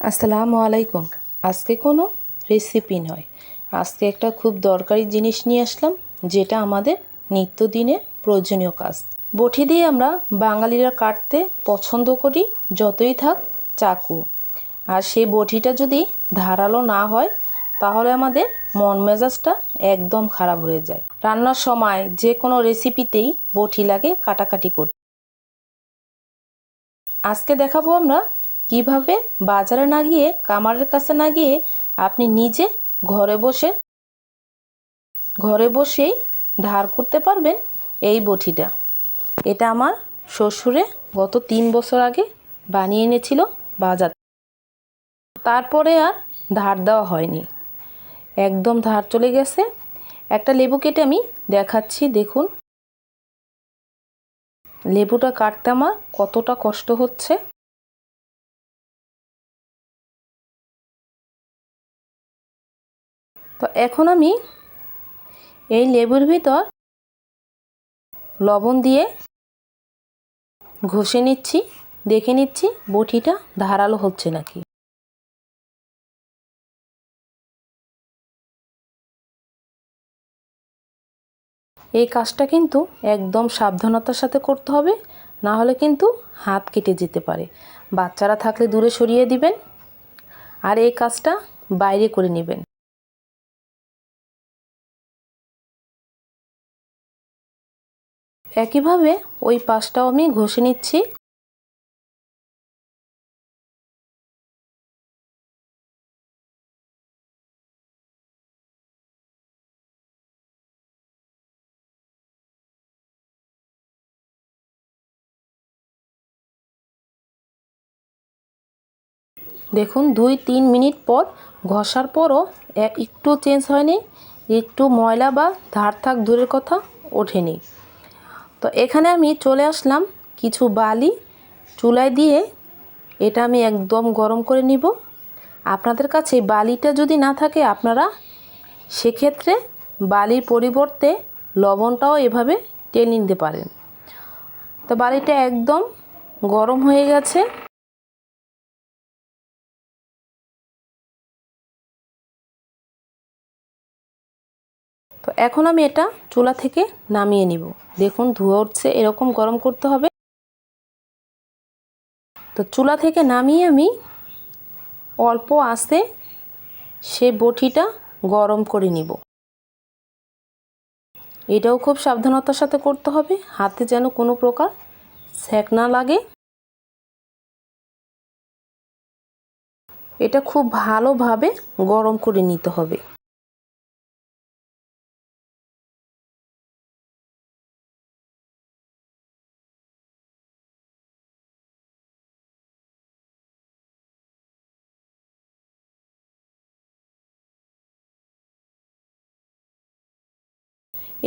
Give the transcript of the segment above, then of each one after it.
আসসালামু আলাইকুম। আজকে কোনো রেসিপি নয়। আজকে একটা খুব দরকারি জিনিস নিয়ে আসলাম, যেটা আমাদের নিত্যদিনের প্রয়োজনীয় কাজ। বটি দিয়ে আমরা বাঙালিরা কাটতে পছন্দ করি, যতই থাক চাকু। আর সেই বটিটা যদি ধারালো না হয়, তাহলে আমাদের মন মেজাজটা একদম খারাপ হয়ে যায়। রান্নার সময় যে কোনো রেসিপিতেই বটি লাগে কাটাকাটি করতে। আজকে দেখাবো আমরা কীভাবে বাজারে না গিয়ে কামারের কাছে না গিয়ে আপনি নিজে ঘরে বসে, ঘরে বসেই ধার করতে পারবেন এই বটিটা। এটা আমার শ্বশুরে গত তিন বছর আগে বানিয়ে এনেছিল বাজার। তারপরে আর ধার দেওয়া হয়নি। একদম ধার চলে গেছে। একটা লেবু কেটে আমি দেখাচ্ছি, দেখুন। লেবুটা কাটতে আমার কতটা কষ্ট হচ্ছে। তো এখন আমি এই লেবুর ভিতর লবণ দিয়ে ঘষে নিচ্ছি, দেখে নিচ্ছি, বটিটা ধারালো হচ্ছে নাকি। এই কাজটা কিন্তু একদম সাবধানতার সাথে করতে হবে, না হলে কিন্তু হাত কেটে যেতে পারে। বাচ্চারা থাকলে দূরে সরিয়ে দিবেন আর এই কাজটা বাইরে করে নেবেন। একইভাবে ওই পাশটাও আমি ঘষে নিচ্ছি। দেখুন, দুই তিন মিনিট পর ঘষার পরও একটু চেঞ্জ হয়নি। একটু ময়লা বা ধার থাক দূরের কথা ওঠেনি। তো এখানে আমি চলে আসলাম কিছু বালি চুলায় দিয়ে এটা আমি একদম গরম করে নিব। আপনাদের কাছে বালিটা যদি না থাকে আপনারা সেক্ষেত্রে বালির পরিবর্তে লবণটাও এভাবে টেনে নিতে পারেন। তো বালিটা একদম গরম হয়ে গেছে। এখন আমি এটা চুলা থেকে নামিয়ে নিব। দেখুন, ধোয়া উঠছে, এরকম গরম করতে হবে। তো চুলা থেকে নামিয়ে আমি অল্প আস্তে সে বটিটা গরম করে নিব। এটাও খুব সাবধানতার সাথে করতে হবে। হাতে যেন কোনো প্রকার স্যাক না লাগে। এটা খুব ভালোভাবে গরম করে নিতে হবে।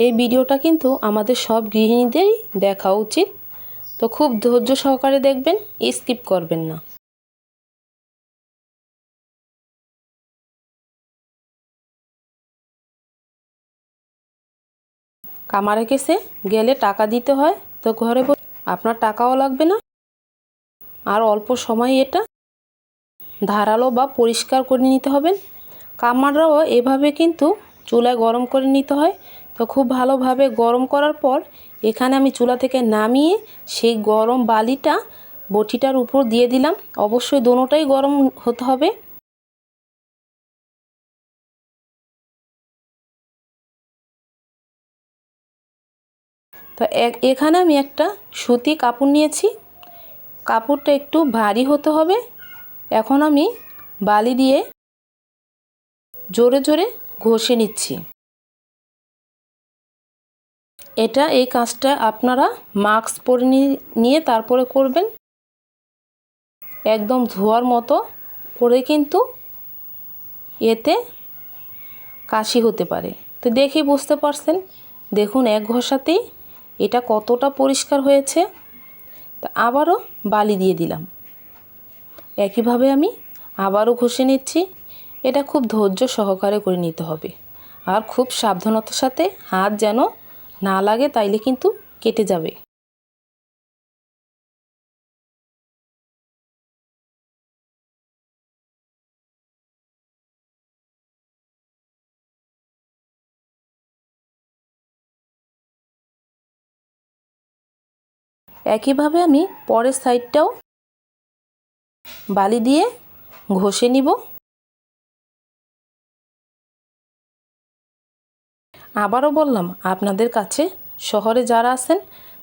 এই ভিডিওটা কিন্তু আমাদের সব গৃহিণীদেরই দেখা উচিত। তো খুব ধৈর্য সহকারে দেখবেন, স্কিপ করবেন না। কামারে কেসে গেলে টাকা দিতে হয়, তো ঘরে আপনার টাকাও লাগবে না। আর অল্প সময় এটা ধারালো বা পরিষ্কার করে নিতে হবেন। কামাররাও এভাবে কিন্তু চুলায় গরম করে নিতে হয় তো খুব ভালোভাবে গরম করার পর এখানে আমি চুলা থেকে নামিয়ে সেই গরম বালিটা বটিটার উপর দিয়ে দিলাম। অবশ্যই দোনোটাই গরম হতে হবে। তো এখানে আমি একটা সুতি কাপড় নিয়েছি। কাপড়টা একটু ভারী হতে হবে। এখন আমি বালি দিয়ে জোরে জোরে ঘষে নিচ্ছি। এটা এই কাজটা আপনারা মাস্ক পরে নিয়ে তারপরে করবেন। একদম ধোয়ার মতো করে কিন্তু এতে কাশি হতে পারে। তো দেখি বুঝতে পারছেন? দেখুন এক ঘষাতেই এটা কতটা পরিষ্কার হয়েছে। তা আবারও বালি দিয়ে দিলাম। একইভাবে আমি আবারও ঘষে নিচ্ছি। এটা খুব ধৈর্য সহকারে করে নিতে হবে। আর খুব সাবধানতার সাথে হাত যেন না লাগে তাইলে কিন্তু কেটে যাবে। একইভাবে আমি পরের সাইডটাও বালি দিয়ে ঘষে নিব। আবারও বললাম, আপনাদের কাছে শহরে যারা আছেন,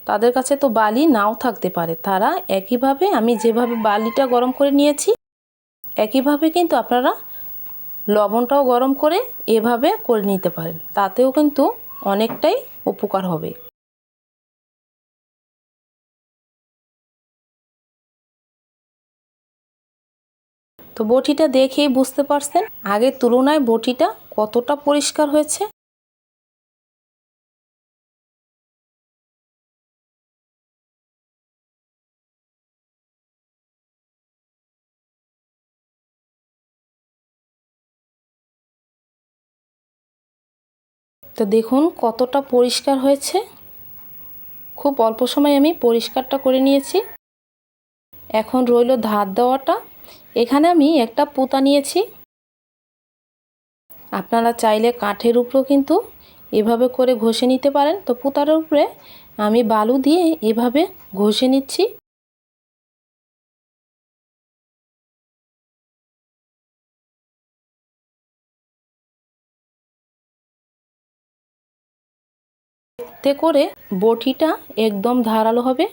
তাদের কাছে তো বালি নাও থাকতে পারে। তারা একইভাবে আমি যেভাবে বালিটা গরম করে নিয়েছি, একইভাবে কিন্তু আপনারা লবণটাও গরম করে এভাবে করে নিতে পারেন। তাতেও কিন্তু অনেকটাই উপকার হবে। তো বটিটা দেখেই বুঝতে পারছেন, আগের তুলনায় বটিটা কতটা পরিষ্কার হয়েছে। তো দেখুন কতটা পরিষ্কার হয়েছে। খুব অল্প সময় আমি পরিষ্কারটা করে নিয়েছি। এখন রইল ধার দেওয়াটা। এখানে আমি একটা পুতা নিয়েছি। আপনারা চাইলে কাঠের উপরেও কিন্তু এভাবে করে ঘষে নিতে পারেন। তো পুতার উপরে আমি বালু দিয়ে এভাবে ঘষে নিচ্ছি। এতে করে বটিটা একদম ধারালো হবে।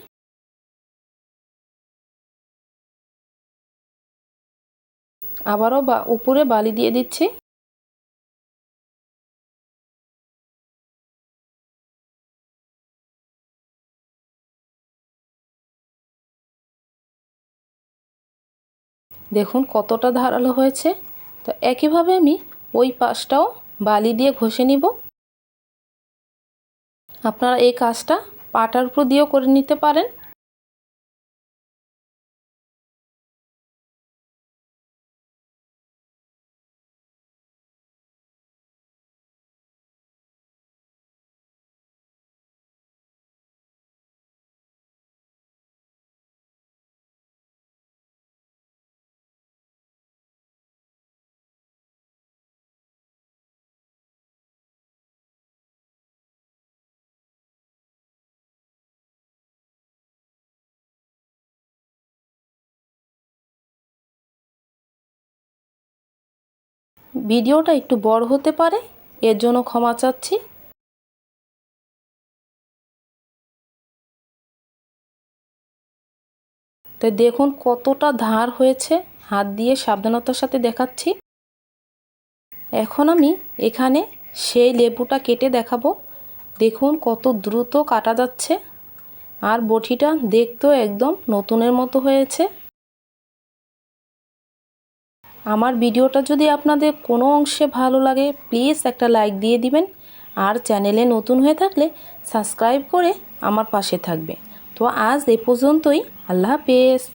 আবারও বা উপরে বালি দিয়ে দিচ্ছি। দেখুন কতটা ধারালো হয়েছে। তো একইভাবে আমি ওই পাশটাও বালি দিয়ে ঘষে নিব। আপনারা এই কাজটা পাটার উপর দিয়েও করে নিতে পারেন। ভিডিওটা একটু বড় হতে পারে, এর জন্য ক্ষমা চাচ্ছি। তো দেখুন কতটা ধার হয়েছে, হাত দিয়ে সাবধানতার সাথে দেখাচ্ছি। এখন আমি এখানে সেই লেবুটা কেটে দেখাবো। দেখুন কত দ্রুত কাটা যাচ্ছে, আর বটিটা দেখতেও একদম নতুনের মতো হয়েছে। আমার ভিডিওটা যদি আপনাদের কোনো অংশে ভালো লাগে প্লিজ একটা লাইক দিয়ে দিবেন। আর চ্যানেলে নতুন হয়ে থাকলে সাবস্ক্রাইব করে আমার পাশে থাকবে। তো আজ এ পর্যন্তই। আল্লাহ হাফেজ।